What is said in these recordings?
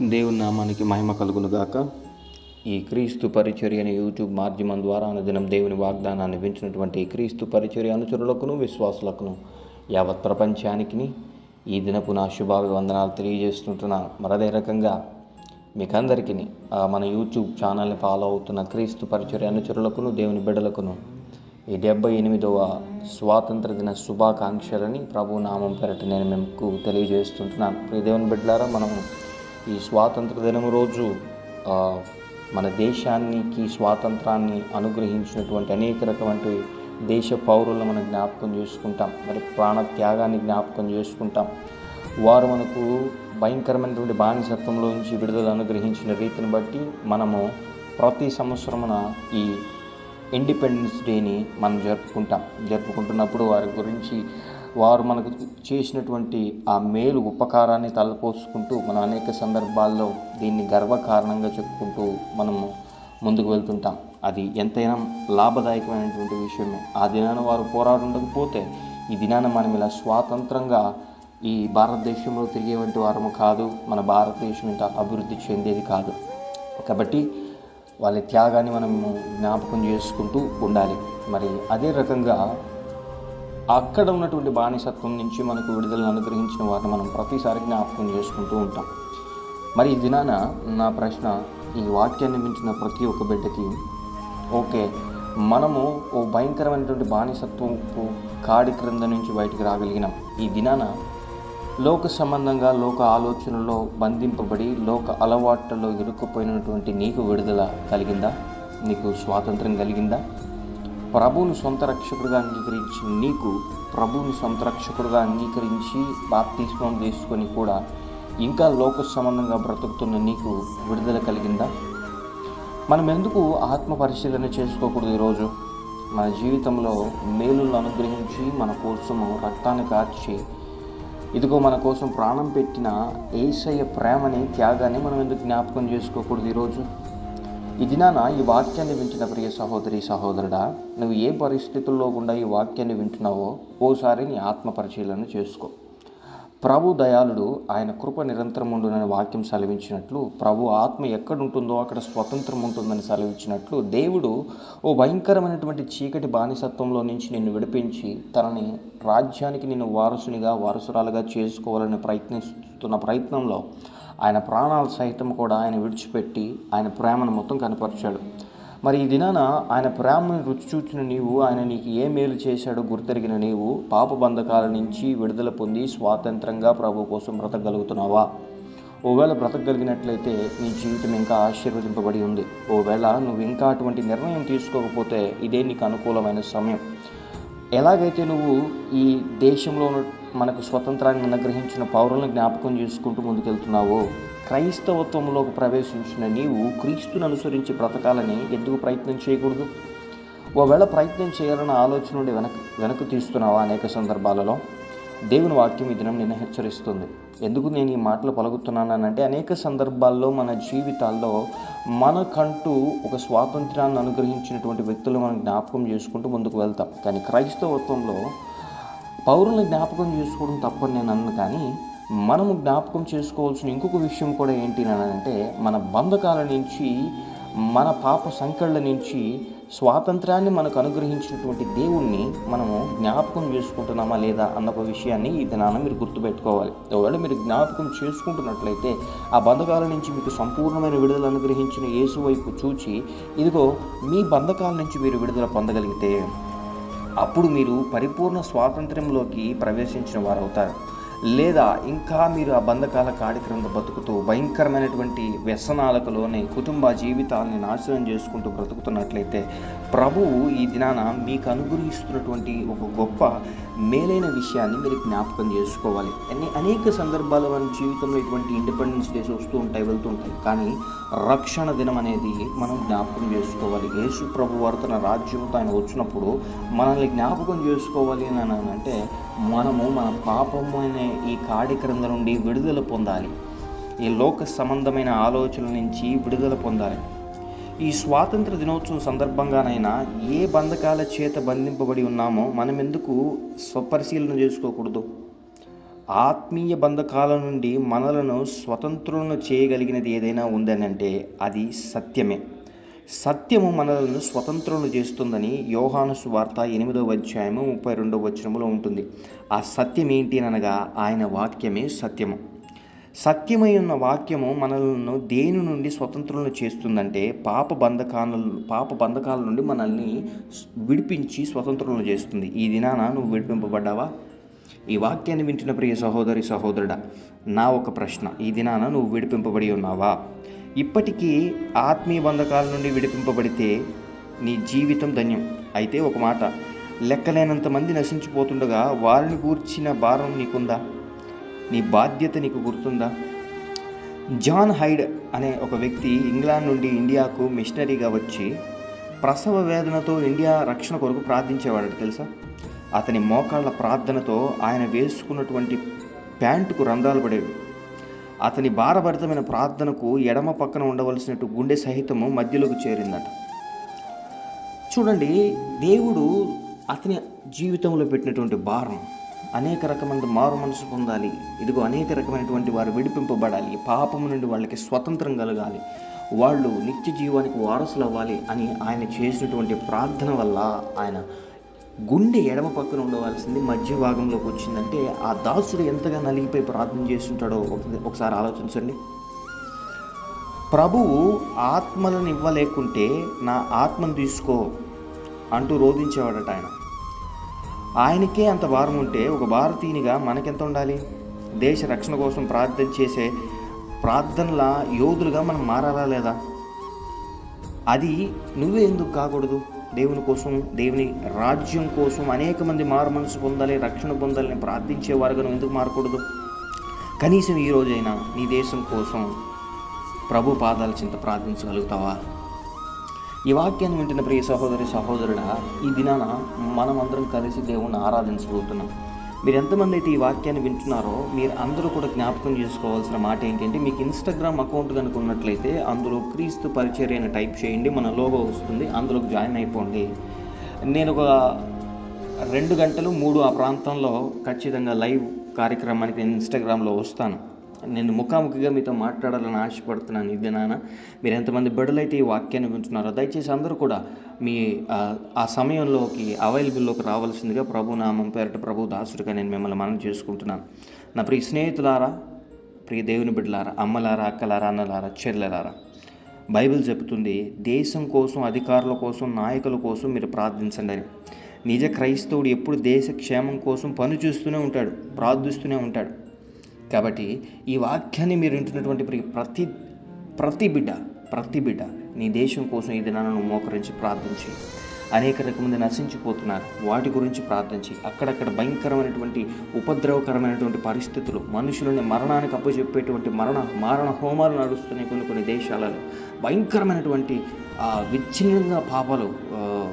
దేవుని నామానికి మహిమ కలుగును గాక ఈ క్రీస్తు పరిచర్య అనే యూట్యూబ్ మాధ్యమం ద్వారా అనుదినం దేవుని వాగ్దానాన్ని వించినటువంటి క్రీస్తు పరిచర్య అనుచరులకును విశ్వాసులకును యావత్ ప్రపంచానికి ఈ దినపు నా శుభాభివందనాలు తెలియజేస్తుంటున్నాను మరదే రకంగా మీకందరికీ మన యూట్యూబ్ ఛానల్ని ఫాలో అవుతున్న క్రీస్తు పరిచర్య అనుచరులకును దేవుని బిడ్డలకును ఈ డెబ్బై ఎనిమిదవ స్వాతంత్ర దిన శుభాకాంక్షలని ప్రభు నామం పేరట నేను మీకు తెలియజేస్తుంటున్నాను. ఈ దేవుని బిడ్డలారా మనము ఈ స్వాతంత్ర దినం రోజు మన దేశానికి స్వాతంత్రాన్ని అనుగ్రహించినటువంటి అనేక రకమైన దేశ పౌరులను మనం జ్ఞాపకం చేసుకుంటాం. మరి ప్రాణ త్యాగాన్ని జ్ఞాపకం చేసుకుంటాం. వారు మనకు భయంకరమైనటువంటి బానిసత్వంలో నుంచి విడుదల అనుగ్రహించిన రీతిని బట్టి మనము ప్రతి సంవత్సరమున ఈ ఇండిపెండెన్స్ డేని మనం జరుపుకుంటాం. జరుపుకుంటున్నప్పుడు వారి గురించి వారు మనకు చేసినటువంటి ఆ మేలు ఉపకారాన్ని తలపోసుకుంటూ మనం అనేక సందర్భాల్లో దీన్ని గర్వకారణంగా చెప్పుకుంటూ మనము ముందుకు వెళ్తుంటాం. అది ఎంతైనా లాభదాయకమైనటువంటి విషయమే. ఆ దినాన వారు పోరాడకపోతే ఈ దినాన మనం ఇలా స్వాతంత్రంగా ఈ భారతదేశంలో తిరిగేవంటి వారము కాదు. మన భారతదేశం ఇంత అభివృద్ధి చెందేది కాదు. కాబట్టి వాళ్ళ త్యాగాన్ని మనము జ్ఞాపకం చేసుకుంటూ ఉండాలి. మరి అదే రకంగా అక్కడ ఉన్నటువంటి బానిసత్వం నుంచి మనకు విడుదలను అనుగ్రహించిన వారిని మనం ప్రతిసారి జ్ఞాపకం చేసుకుంటూ ఉంటాం. మరి ఈ దినాన నా ప్రశ్న ఈ వాక్యాన్ని మించిన ప్రతి ఒక్క బిడ్డకి ఓకే మనము ఓ భయంకరమైనటువంటి బానిసత్వపు కాడి క్రింద నుంచి బయటికి రాగలిగినాం. ఈ దినాన లోక సంబంధంగా లోక ఆలోచనలో బంధింపబడి లోక అలవాట్లలో ఇరుక్కుపోయినటువంటి నీకు విడుదల కలిగిందా? నీకు స్వాతంత్రం కలిగిందా? ప్రభువుని సొంత రక్షకుడుగా అంగీకరించి నీకు ప్రభువుని సొంత రక్షకుడుగా అంగీకరించి బాప్తిస్మం తీసుకొని కూడా ఇంకా లోక సంబంధంగా బ్రతుకుతున్న నీకు విడుదల కలిగిందా? మనం ఎందుకు ఆత్మ పరిశీలన చేసుకోకూడదు ఈరోజు? మన జీవితంలో మేలులను అనుగ్రహించి మన కోసము రక్తాన్ని కార్చి ఇదిగో మన కోసం ప్రాణం పెట్టిన ఏసయ్య ప్రేమని త్యాగాన్ని మనం ఎందుకు జ్ఞాపకం చేసుకోకూడదు ఈరోజు? ఈ దినాన ఈ వాక్యాన్ని వింటున్న ప్రియ సహోదరి సహోదరుడా నువ్వు ఏ పరిస్థితుల్లో గుండా ఈ వాక్యాన్ని వింటున్నావో ఓసారి నీ ఆత్మ పరిశీలన చేసుకో. ప్రభు దయాళుడు ఆయన కృప నిరంతరం ఉండునని వాక్యం సెలవించినట్లు ప్రభు ఆత్మ ఎక్కడుంటుందో అక్కడ స్వతంత్రం ఉంటుందని సెలవించినట్లు దేవుడు ఓ భయంకరమైనటువంటి చీకటి బానిసత్వంలో నుంచి నిన్ను విడిపించి తనని రాజ్యానికి నిన్ను వారసునిగా వారసురాలుగా చేసుకోవాలని ప్రయత్నిస్తున్న ప్రయత్నంలో ఆయన ప్రాణాలు సైతం కూడా ఆయన విడిచిపెట్టి ఆయన ప్రేమను మొత్తం కనపరిచాడు. మరి ఈ దినాన ఆయన ప్రేమను రుచి చూచిన నీవు ఆయన నీకు ఏ మేలు చేశాడో గుర్తెరిగిన నీవు పాప బంధకాల నుంచి విడుదల పొంది స్వాతంత్రంగా ప్రభు కోసం బ్రతకగలుగుతున్నావా? ఓవేళ బ్రతకగలిగినట్లయితే నీ జీవితం ఇంకా ఆశీర్వదింపబడి ఉంది. ఓవేళ నువ్వు ఇంకా అటువంటి నిర్ణయం తీసుకోకపోతే ఇదే నీకు అనుకూలమైన సమయం. ఎలాగైతే నువ్వు ఈ దేశంలో మనకు స్వతంత్రాన్ని అనుగ్రహించిన పౌరులను జ్ఞాపకం చేసుకుంటూ ముందుకెళ్తున్నావో. క్రైస్తవత్వంలోకి ప్రవేశించిన నీవు క్రీస్తుని అనుసరించి బ్రతకాలని ఎందుకు ప్రయత్నం చేయకూడదు? ఒకవేళ ప్రయత్నం చేయాలన్న ఆలోచన నుండి వెనక వెనక్కి తీస్తున్నావా అనేక సందర్భాలలో? దేవుని వాక్యం ఈ దినం నిన్ను హెచ్చరిస్తుంది. ఎందుకు నేను ఈ మాటలు పలుకుతున్నానంటే అనేక సందర్భాల్లో మన జీవితాల్లో మనకంటూ ఒక స్వాతంత్రాన్ని అనుగ్రహించినటువంటి వ్యక్తులు మనం జ్ఞాపకం చేసుకుంటూ ముందుకు వెళ్తాం. కానీ క్రైస్తవత్వంలో పౌరులను జ్ఞాపకం చేసుకోవడం తప్పని నేను అన్ను కానీ మనము జ్ఞాపకం చేసుకోవాల్సిన ఇంకొక విషయం కూడా ఏంటి అని అంటే మన బంధకాల నుంచి మన పాప సంకళ్ళ నుంచి స్వాతంత్రాన్ని మనకు అనుగ్రహించినటువంటి దేవుణ్ణి మనము జ్ఞాపకం చేసుకుంటున్నామా లేదా అన్న ఒక విషయాన్ని ఈ దినాన మీరు గుర్తుపెట్టుకోవాలి. ఒకవేళ మీరు జ్ఞాపకం చేసుకుంటున్నట్లయితే ఆ బంధకాల నుంచి మీకు సంపూర్ణమైన విడుదల అనుగ్రహించిన యేసు వైపు చూచి ఇదిగో మీ బంధకాల నుంచి మీరు విడుదల పొందగలిగితే అప్పుడు మీరు పరిపూర్ణ స్వాతంత్ర్యంలోకి ప్రవేశించిన వారవుతారు. లేదా ఇంకా మీరు ఆ బంధకాల కాడి క్రింద బతుకుతూ భయంకరమైనటువంటి వ్యసనాలకు లోనే కుటుంబ జీవితాలని నాశనం చేసుకుంటూ బ్రతుకుతున్నట్లయితే ప్రభువు ఈ దినాన మీకు అనుగ్రహిస్తున్నటువంటి ఒక గొప్ప మేలైన విషయాన్ని మీరు జ్ఞాపకం చేసుకోవాలి. అనేక సందర్భాల్లో మన జీవితంలో ఇటువంటి ఇండిపెండెన్స్ డేస్ వస్తూ ఉంటాయి వెళ్తూ ఉంటాయి. కానీ రక్షణ దినం అనేది మనం జ్ఞాపకం చేసుకోవాలి. యేసు ప్రభు వారు తన రాజ్యంతో ఆయన వచ్చినప్పుడు మనల్ని జ్ఞాపకం చేసుకోవాలి అని అంటే మనము మన పాపము అనే ఈ కాడి క్రింద నుండి విడుదల పొందాలి. ఈ లోక సంబంధమైన ఆలోచనల నుంచి విడుదల పొందాలి. ఈ స్వాతంత్ర దినోత్సవం సందర్భంగానైనా ఏ బంధకాల చేత బంధింపబడి ఉన్నామో మనం ఎందుకు స్వపరిశీలన చేసుకోకూడదు? ఆత్మీయ బంధకాల నుండి మనలను స్వతంత్రులను చేయగలిగినది ఏదైనా ఉందని అంటే అది సత్యమే. సత్యము మనలను స్వతంత్రులు చేస్తుందని యోహాను సువార్త ఎనిమిదవ అధ్యాయము ముప్పై రెండవ వచనములో ఉంటుంది. ఆ సత్యం ఏంటి అనగా ఆయన వాక్యమే సత్యము. సత్యమై ఉన్న వాక్యము మనలను దేని నుండి స్వతంత్రులను చేస్తుందంటే పాప బంధకాల పాప బంధకాల నుండి మనల్ని విడిపించి స్వతంత్రులను చేస్తుంది. ఈ దినాన నువ్వు విడిపింపబడ్డావా? ఈ వాక్యాన్ని వింటున్న ప్రియ సహోదరి సహోదరుడా నా ఒక ప్రశ్న. ఈ దినాన నువ్వు విడిపింపబడి ఉన్నావా? ఇప్పటికీ ఆత్మీయ బంధకాల నుండి విడిపింపబడితే నీ జీవితం ధన్యం. అయితే ఒక మాట లెక్కలేనంత మంది నశించిపోతుండగా వారిని గూర్చిన భారం నీకుందా? నీ బాధ్యత నీకు గుర్తుందా? జాన్ హైడ్ అనే ఒక వ్యక్తి ఇంగ్లాండ్ నుండి ఇండియాకు మిషనరీగా వచ్చి ప్రసవ వేదనతో ఇండియా రక్షణ కొరకు ప్రార్థించేవాడు తెలుసా? అతని మోకాళ్ళ ప్రార్థనతో ఆయన వేసుకున్నటువంటి ప్యాంటుకు రంధ్రాలు పడేవి. అతని భారభరితమైన ప్రార్థనకు ఎడమ పక్కన ఉండవలసినట్టు గుండె సహితము మధ్యలోకి చేరిందట. చూడండి దేవుడు అతని జీవితంలో పెట్టినటువంటి భారం అనేక రకమైన మారు మనసు పొందాలి ఇదిగో అనేక రకమైనటువంటి వారు విడిపింపబడాలి పాపము నుండి వాళ్ళకి స్వతంత్రం కలగాలి వాళ్ళు నిత్య జీవానికి వారసులు అవ్వాలి అని ఆయన చేసినటువంటి ప్రార్థన వల్ల ఆయన గుండె ఎడమ పక్కన ఉండవలసింది మధ్య భాగంలోకి వచ్చిందంటే ఆ దాసుడు ఎంతగా నలిగిపోయి ప్రార్థన చేస్తుంటాడో ఒకసారి ఆలోచించండి. ప్రభువు ఆత్మలను ఇవ్వలేకుంటే నా ఆత్మను తీసుకో అంటూ రోధించేవాడట ఆయన. ఆయనకే అంత భారం ఉంటే ఒక భారతీయునిగా మనకెంత ఉండాలి? దేశ రక్షణ కోసం ప్రార్థన చేసే ప్రార్థనల యోధులుగా మనం మారాలా లేదా? అది నువ్వే ఎందుకు కాకూడదు? దేవుని కోసం దేవుని రాజ్యం కోసం అనేక మంది మారు మనసు పొందాలి రక్షణ పొందాలని ప్రార్థించేవారుగా నువ్వు ఎందుకు మారకూడదు? కనీసం ఈ నీ దేశం కోసం ప్రభు పాదాల చింత ప్రార్థించగలుగుతావా? ఈ వాక్యాన్ని వింటున్న ప్రియ సహోదరి సహోదరుడా ఈ దినాన మనమందరం కలిసి దేవుణ్ణి ఆరాధించబోతున్నాం. మీరు ఎంతమంది అయితే ఈ వాక్యాన్ని వింటున్నారో మీరు అందరూ కూడా జ్ఞాపకం చేసుకోవాల్సిన మాట ఏంటంటే మీకు ఇన్స్టాగ్రామ్ అకౌంట్ కనుక ఉన్నట్లయితే అందులో క్రీస్తు పరిచర్య అని టైప్ చేయండి మన లోగో వస్తుంది అందులోకి జాయిన్ అయిపోండి. నేను ఒక రెండు గంటలు మూడు ఆ ప్రాంతంలో ఖచ్చితంగా లైవ్ కార్యక్రమానికి నేను ఇన్స్టాగ్రామ్లో వస్తాను. నేను ముఖాముఖిగా మీతో మాట్లాడాలని ఆశపడుతున్నాను. ఇది నాన్న మీరు ఎంతమంది బిడ్డలైతే ఈ వాక్యాన్ని వింటున్నారో దయచేసి అందరూ కూడా మీ ఆ, సమయంలోకి అవైలబుల్లోకి రావాల్సిందిగా ప్రభు నామం పేరట ప్రభు దాసుడిగా నేను మిమ్మల్ని మనం చేసుకుంటున్నాను. నా ప్రియ స్నేహితులారా ప్రియ దేవుని బిడ్డలారా అమ్మలారా అక్కలారా అన్నలారా చెల్లెలారా బైబిల్ చెబుతుంది దేశం కోసం అధికారుల కోసం నాయకుల కోసం మీరు ప్రార్థించండి అని. నిజ క్రైస్తవుడు ఎప్పుడు దేశ క్షేమం కోసం పని చూస్తూనే ఉంటాడు ప్రార్థిస్తూనే ఉంటాడు. కాబట్టి ఈ వాక్యాన్ని మీరు వింటున్నటువంటి ప్రతి ప్రతి బిడ్డ ప్రతి బిడ్డ నీ దేశం కోసం ఈ దినాలను నువ్వు మోకరించి ప్రార్థించి అనేక రకమంది నశించిపోతున్నారు. వాటి గురించి ప్రార్థించి అక్కడక్కడ భయంకరమైనటువంటి ఉపద్రవకరమైనటువంటి పరిస్థితులు మనుషులని మరణానికి అప్పచెప్పేటువంటి మరణ మారణ హోమాలు నడుస్తున్నాయి కొన్ని కొన్ని దేశాలలో. భయంకరమైనటువంటి విచ్ఛిన్నంగా పాపాలు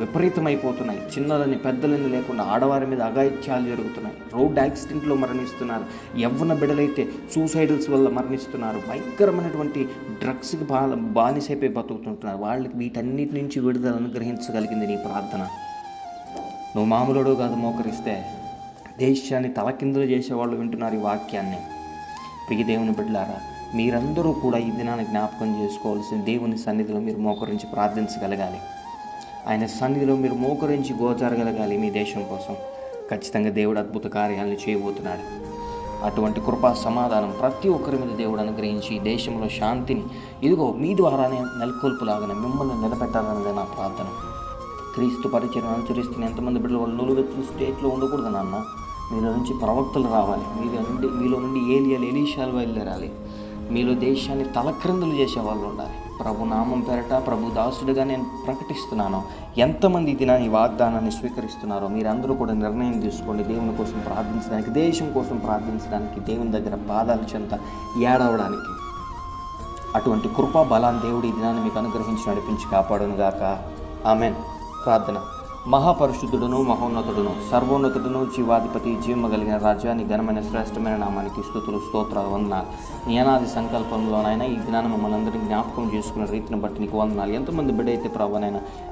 విపరీతమైపోతున్నాయి. చిన్నదని పెద్దలని లేకుండా ఆడవారి మీద అఘాయిత్యాలు జరుగుతున్నాయి. రోడ్ యాక్సిడెంట్లో మరణిస్తున్నారు. యవ్వన బిడలైతే సూసైడల్స్ వల్ల మరణిస్తున్నారు. భయంకరమైనటువంటి డ్రగ్స్కి బా బానిసైపోయి బతుకుతుంటున్నారు. వాళ్ళకి వీటన్నిటి నుంచి విడుదల అనుగ్రహించగలిగింది నీ ప్రార్థన. నువ్వు మామూలుడు కాదు మోకరిస్తే దేశాన్ని తలకిందులు చేసేవాళ్ళు వింటున్నారు ఈ వాక్యాన్ని. ప్రియ దేవుని బిడ్డలారా మీరందరూ కూడా ఈ దినాన్ని జ్ఞాపకం చేసుకోవాల్సిన దేవుని సన్నిధిలో మీరు మోకరించి ప్రార్థించగలగాలి. ఆయన సన్నిధిలో మీరు మోకరించి గోచారగలగాలి మీ దేశం కోసం. ఖచ్చితంగా దేవుడు అద్భుత కార్యాలను చేయబోతున్నాడు. అటువంటి కృపా సమాధానం ప్రతి ఒక్కరి మీద దేవుడు అనుగ్రహించి దేశంలో శాంతిని ఇదిగో మీ ద్వారానే నెలకొల్పులాగానే మిమ్మల్ని నిలబెట్టాలన్నదే నా ప్రార్థన. క్రీస్తు పరిచయం అనుసరిస్తున్న ఎంతమంది బిడ్డలు వాళ్ళు నులువెత్తు స్టేట్లో ఉండకూడదు నాన్న. మీలో నుంచి ప్రవక్తలు రావాలి. మీలో నుండి మీలో నుండి ఏలియాలు ఎలీషాలు బయలుదేరాలి. మీలో దేశాన్ని తలక్రిందులు చేసే వాళ్ళు ఉండాలి. ప్రభు నామం పేరట ప్రభు దాసుడిగా నేను ప్రకటిస్తున్నాను. ఎంతమంది ఇది నా ఈ వాగ్దానాన్ని స్వీకరిస్తున్నారో మీరందరూ కూడా నిర్ణయం తీసుకోండి. దేవుని కోసం ప్రార్థించడానికి దేశం కోసం ప్రార్థించడానికి దేవుని దగ్గర పాదాల చెంత ఏడవడానికి. అటువంటి కృపా బలాన్ని దేవుడి ఈ దినాన్ని మీకు అనుగ్రహించి నడిపించి కాపాడును గాక ఆమెన్. ప్రార్థన. మహాపరిశుద్ధుడును మహోన్నతుడును సర్వోన్నతుడును జీవాధిపతి జీవము కలిగిన రాజ్యాన్ని ఘనమైన శ్రేష్టమైన నామానికి స్థుతులు స్తోత్రాలు వందనాలు. నీ సంకల్పంలోనైనా ఈ దినాన్ని మమ్మల్ని అందరినీ జ్ఞాపకం చేసుకున్న రీతిని బట్టి నీకు వందనాలు. ఎంతమంది బిడ్డ అయితే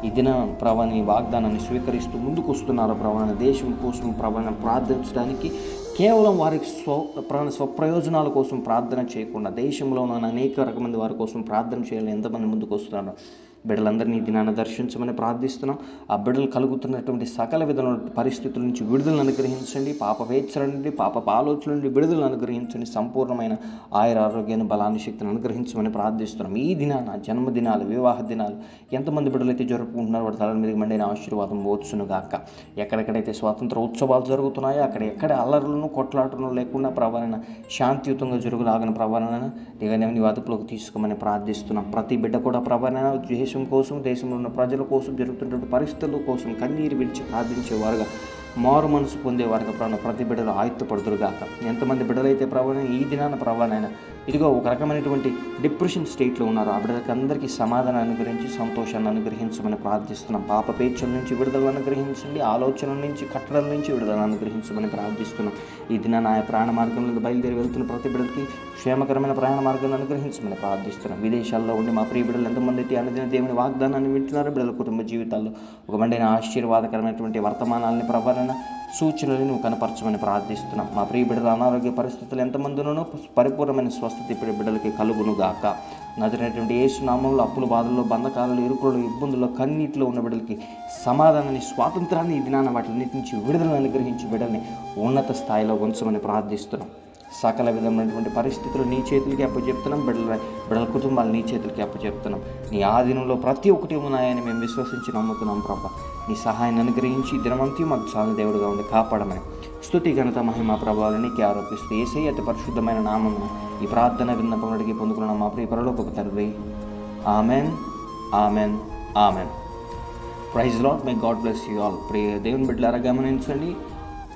ఈ దిన ప్రభని వాగ్దానాన్ని స్వీకరిస్తూ ముందుకు వస్తున్నారో ప్రభన దేశం కోసం ప్రభన ప్రార్థించడానికి కేవలం వారికి స్వ ప్ర- స్వప్రయోజనాల కోసం ప్రార్థన చేయకుండా దేశంలో ఉన్న అనేక రకమంది వారి కోసం ప్రార్థన చేయాలని ఎంతమంది ముందుకు వస్తున్నారు బిడ్డలందరినీ దినాన్ని దర్శించమని ప్రార్థిస్తున్నాం. ఆ బిడ్డలు కలుగుతున్నటువంటి సకల విధమైన పరిస్థితుల నుంచి విడుదలను అనుగ్రహించండి. పాప వేచ్చల నుండి పాప ఆలోచన నుండి విడుదలను అనుగ్రహించండి. సంపూర్ణమైన ఆయుర ఆరోగ్యాన్ని బలాన్ని శక్తిని అనుగ్రహించమని ప్రార్థిస్తున్నాం. ఈ దినాన జన్మదినాలు వివాహ దినాలు ఎంతమంది బిడ్డలైతే జరుపుకుంటున్నారు జరుపుకుంటున్నారో వాటి తల మీద మండిన ఆశీర్వాదం పోతును గాక ఎక్కడెక్కడైతే స్వాతంత్ర ఉత్సవాలు జరుగుతున్నాయో అక్కడ ఎక్కడ అల్లర్లను కొట్లాటలను లేకుండా ప్రవరణ శాంతియుతంగా జరుగులాగిన ప్రవరణ దిగని అదుపులోకి తీసుకోమని ప్రార్థిస్తున్నాం. ప్రతి బిడ్డ కూడా ప్రవరణ దేశం కోసం దేశంలో ఉన్న ప్రజల కోసం జరుగుతున్నటువంటి పరిస్థితుల కోసం కన్నీరు విడిచి ప్రార్థించేవారుగా మారు మనసు పొందేవారుగా ప్రాణ ప్రతి బిడ్డలు ఆయుత్తపడుతురుగాక ఎంతమంది బిడ్డలైతే ప్రవణ ఈ దినాన ప్రవణైనా ఇదిగో ఒక రకమైనటువంటి డిప్రెషన్ స్టేట్లో ఉన్నారు. ఆ బిడ్డలకి అందరికీ సమాధానం అనుగ్రహించి సంతోషాన్ని అనుగ్రహించమని ప్రార్థిస్తున్నాం. పాప పేచల నుంచి విడుదల అనుగ్రహించండి. ఆలోచనల నుంచి కట్టడల నుంచి విడుదల అనుగ్రహించమని ప్రార్థిస్తున్నాం. ఈ దినాన ఆయా ప్రాణ మార్గంలో బయలుదేరి వెళ్తున్న ప్రతి బిడ్డలకి క్షేమకరమైన ప్రయాణ మార్గాన్ని అనుగ్రహించమని ప్రార్థిస్తున్నాం. విదేశాల్లో ఉండి మా ప్రియ బిడ్డలు ఎంతమంది అయితే అనుదిన దేవుని వాగ్దానాన్ని వింటున్నారో బిడ్డల కుటుంబ జీవితాల్లో ఒక మండైన ఆశీర్వాదకరమైనటువంటి వర్తమానాలని ప్రవరణ సూచనలను కనపరచమని ప్రార్థిస్తున్నాం. మా ప్రియ బిడ్డల అనారోగ్య పరిస్థితులు ఎంతమందినో పరిపూర్ణమైన స్వస్థత ఇప్పుడు బిడ్డలకి కలుగును గాక నదినటువంటి యేసు నామంలో అప్పుల బాధల్లో బంధకాలలో ఇరుకులు ఇబ్బందుల్లో కన్నీటిలో ఉన్న బిడ్డలకి సమాధానాన్ని స్వాతంత్రాన్ని ఈ దినాన వాటిని నుంచి విడుదలను అనుగ్రహించి బిడ్డల్ని ఉన్నత స్థాయిలో ఉంచమని ప్రార్థిస్తున్నాం. సకల విధమైనటువంటి పరిస్థితులు నీ చేతులకి అప్పచెప్తున్నాం బిడ్డల బిడ్డల కుటుంబాలు నీ చేతులకి అప్పచెప్తున్నాం. నీ ఆధీనంలో ప్రతి ఒక్కటి ఉన్నాయని మేము విశ్వసించి నమ్ముతున్నాం ప్రభా. నీ సహాయాన్ని అనుగ్రహించి దినవంతి మాకు చాలా దేవుడుగా ఉండి కాపాడమని. స్థుతి ఘనత మహిమ ప్రభావాలని ఆరోపిస్తూ ఏసై అతి పరిశుద్ధమైన నామము ఈ ప్రార్థన విన్నపం అడిగి పొందుకున్న మా ప్రియ పరలోకపు తండ్రి. Amen amen amen. Praise lord my God bless you all ప్రియ దేవుని బిడ్డలారా గమనించండి.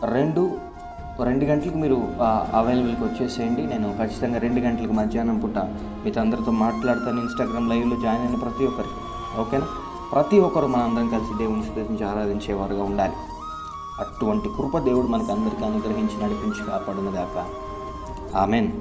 రెండు రెండు గంటలకు మీరు అవైలబుల్కి వచ్చేసేయండి. నేను ఖచ్చితంగా రెండు గంటలకు మధ్యాహ్నం పూట మీతో అందరితో మాట్లాడతాను. ఇన్స్టాగ్రామ్ లైవ్లో జాయిన్ అయిన ప్రతి ఒక్కరికి ఓకేనా? ప్రతి ఒక్కరు మన అందరం కలిసి దేవుని స్థుతించి ఆరాధించేవారుగా ఉండాలి. అటువంటి కృప దేవుడు మనకు అందరికీ అనుగ్రహించి నడిపించి కాపాడును గాక. ఆమెన్.